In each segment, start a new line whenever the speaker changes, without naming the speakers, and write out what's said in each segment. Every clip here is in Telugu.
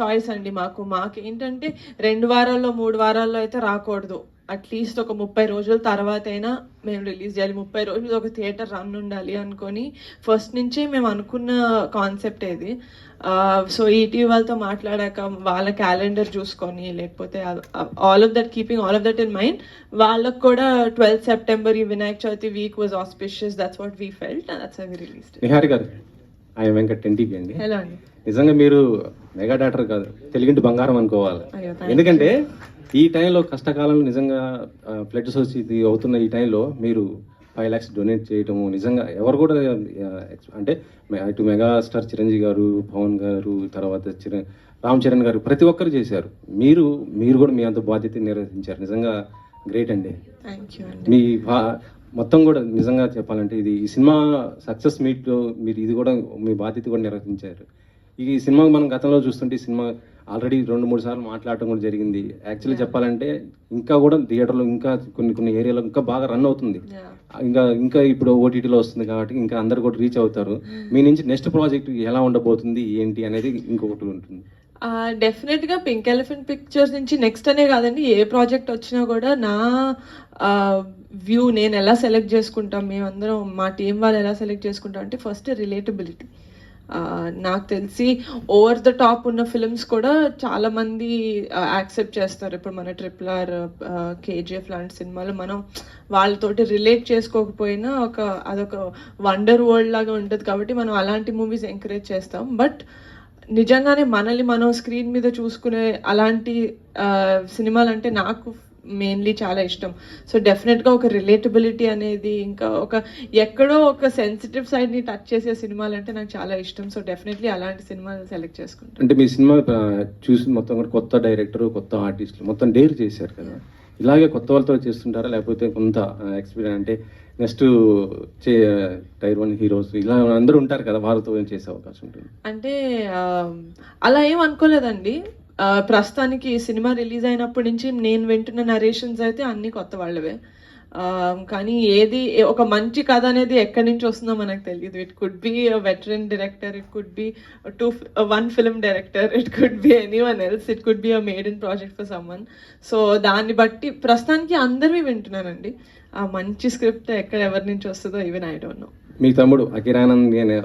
చాయిస్ అండి మాకు. మాకు ఏంటంటే రెండు వారాల్లో మూడు వారాల్లో అయితే రాకూడదు. అట్లీస్ట్ ఒక ముప్పై రోజుల తర్వాత అయినా మేము రిలీజ్ చేయాలి. ముప్పై రోజులు ఒక థియేటర్ రన్ ఉండాలి అనుకొని ఫస్ట్ నుంచే మేము అనుకున్న కాన్సెప్ట్ ఇది సో ఈటీవీ వాళ్ళతో మాట్లాడాక వాళ్ళ క్యాలెండర్ చూసుకొని లేకపోతే all of that keeping all of that in mind వాళ్ళకు కూడా ట్వెల్త్ సెప్టెంబర్ ఈ Vinayaka Chavithi week was auspicious that's what we felt that's release
Nihari garu. ఆయన వెంకట్ ఎన్టీపీ అండి.
హలో అండి.
నిజంగా మీరు మెగా డాక్టర్ కాదు తెలుగింటి బంగారం అనుకోవాలి. ఎందుకంటే ఈ టైంలో కష్టకాలంలో నిజంగా ఫ్లడ్ సొసైటీ అవుతున్న ఈ టైంలో మీరు ఫైవ్ ల్యాక్స్ డొనేట్ చేయటము నిజంగా ఎవరు కూడా అంటే ఇటు మెగా స్టార్ చిరంజీవి గారు పవన్ గారు తర్వాత చిర రామ్ చరణ్ గారు ప్రతి ఒక్కరు చేశారు. మీరు మీరు కూడా మీ అంత బాధ్యత నిర్వహించారు. నిజంగా గ్రేట్ అండి. మీ మొత్తం కూడా నిజంగా చెప్పాలంటే ఇది ఈ సినిమా సక్సెస్ మీట్ మీరు ఇది కూడా మీ బాధ్యత కూడా నిర్వహించారు ఈ సినిమా మనం గతంలో చూస్తుంటే ఈ సినిమా ఆల్రెడీ రెండు మూడు సార్లు మాట్లాడటం కూడా జరిగింది. యాక్చువల్లీ చెప్పాలంటే ఇంకా కూడా థియేటర్లో ఇంకా కొన్ని కొన్ని ఏరియాలో ఇంకా బాగా రన్ అవుతుంది. ఇంకా ఇంకా ఇప్పుడు ఓటీటీలో వస్తుంది కాబట్టి ఇంకా అందరు కూడా రీచ్ అవుతారు. మీ నుంచి నెక్స్ట్ ప్రాజెక్ట్ ఎలా ఉండబోతుంది ఏంటి అనేది ఇంకొకటి ఉంటుంది.
డెఫినెట్గా పింక్ ఎలిఫెంట్ పిక్చర్స్ నుంచి నెక్స్ట్ అనే కాదండి. ఏ ప్రాజెక్ట్ వచ్చినా కూడా నా వ్యూ నేను ఎలా సెలెక్ట్ చేసుకుంటాం మేమందరం మా టీం వాళ్ళు ఎలా సెలెక్ట్ చేసుకుంటాం అంటే ఫస్ట్ రిలేటబిలిటీ నాకు తెలిసి ఓవర్ ద టాప్ ఉన్న ఫిల్మ్స్ కూడా చాలా మంది యాక్సెప్ట్ చేస్తారు. ఇప్పుడు మన ట్రిపుల్ ఆర్ కేజీఎఫ్ లాంటి సినిమాలు మనం వాళ్ళతోటి రిలేట్ చేసుకోకపోయినా ఒక అదొక వండర్ వరల్డ్ లాగా ఉంటుంది కాబట్టి మనం అలాంటి మూవీస్ ఎంకరేజ్ చేస్తాం. బట్ నిజంగానే మనల్ని మనం స్క్రీన్ మీద చూసుకునే అలాంటి సినిమాలు అంటే నాకు మెయిన్లీ చాలా ఇష్టం. సో డెఫినెట్గా ఒక రిలేటబిలిటీ అనేది ఇంకా ఒక ఎక్కడో ఒక సెన్సిటివ్ సైడ్ని టచ్ చేసే సినిమాలు అంటే నాకు చాలా ఇష్టం. సో డెఫినెట్లీ అలాంటి సినిమాలు సెలెక్ట్ చేసుకుంటాను.
అంటే మీ సినిమా ఆ, చూసి మొత్తం కూడా కొత్త డైరెక్టర్ కొత్త ఆర్టిస్టులు మొత్తం డేర్ చేశారు కదా. ఇలాగే కొత్త వాళ్ళతో చేస్తుంటారా? లేకపోతే కొంత ఎక్స్పీరియన్స్ అంటే నెక్స్ట్ చే టైర్ వన్ హీరోస్ ఇలా అందరూ ఉంటారు కదా వాళ్ళతో చేసే అవకాశం ఉంటుంది?
అంటే అలా ఏం అనుకోలేదండి. ప్రస్తుతానికి సినిమా రిలీజ్ అయినప్పటి నుంచి నేను వింటున్న నరేషన్స్ అయితే అన్ని కొత్త వాళ్ళవే. Um, కానీ ఏది ఒక మంచి కథ అనేది ఎక్కడి నుంచి వస్తుందో మనకు తెలియదు. It could be veteran director it could be two one film director it could be any one else it could be a made in project for someone so దాన్ని బట్టి ప్రస్తుతానికి అందరివి వింటున్నానండి. ఆ మంచి స్క్రిప్ట్ ఎక్కడ ఎవరి నుంచి వస్తుందో ఈవెన్ ఐ డోంట్ నో
మీ తమ్ముడు అకిరానంద్ అనే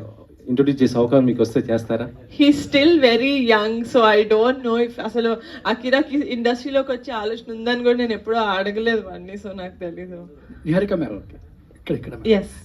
ఇంట్రొడ్యూస్ చేసే అవకాశం మీకు వస్తే చేస్తారా?
He still very young so I don't know if అసలు అకిరాకి ఇండస్ట్రీలోకి వచ్చే ఆలోచన ఉందని కూడా నేను ఎప్పుడూ అడగలేదు వాడిని సో నాకు తెలీదు.
నిహారిక మేడం ఇక్కడ ఇక్కడ
ఎస్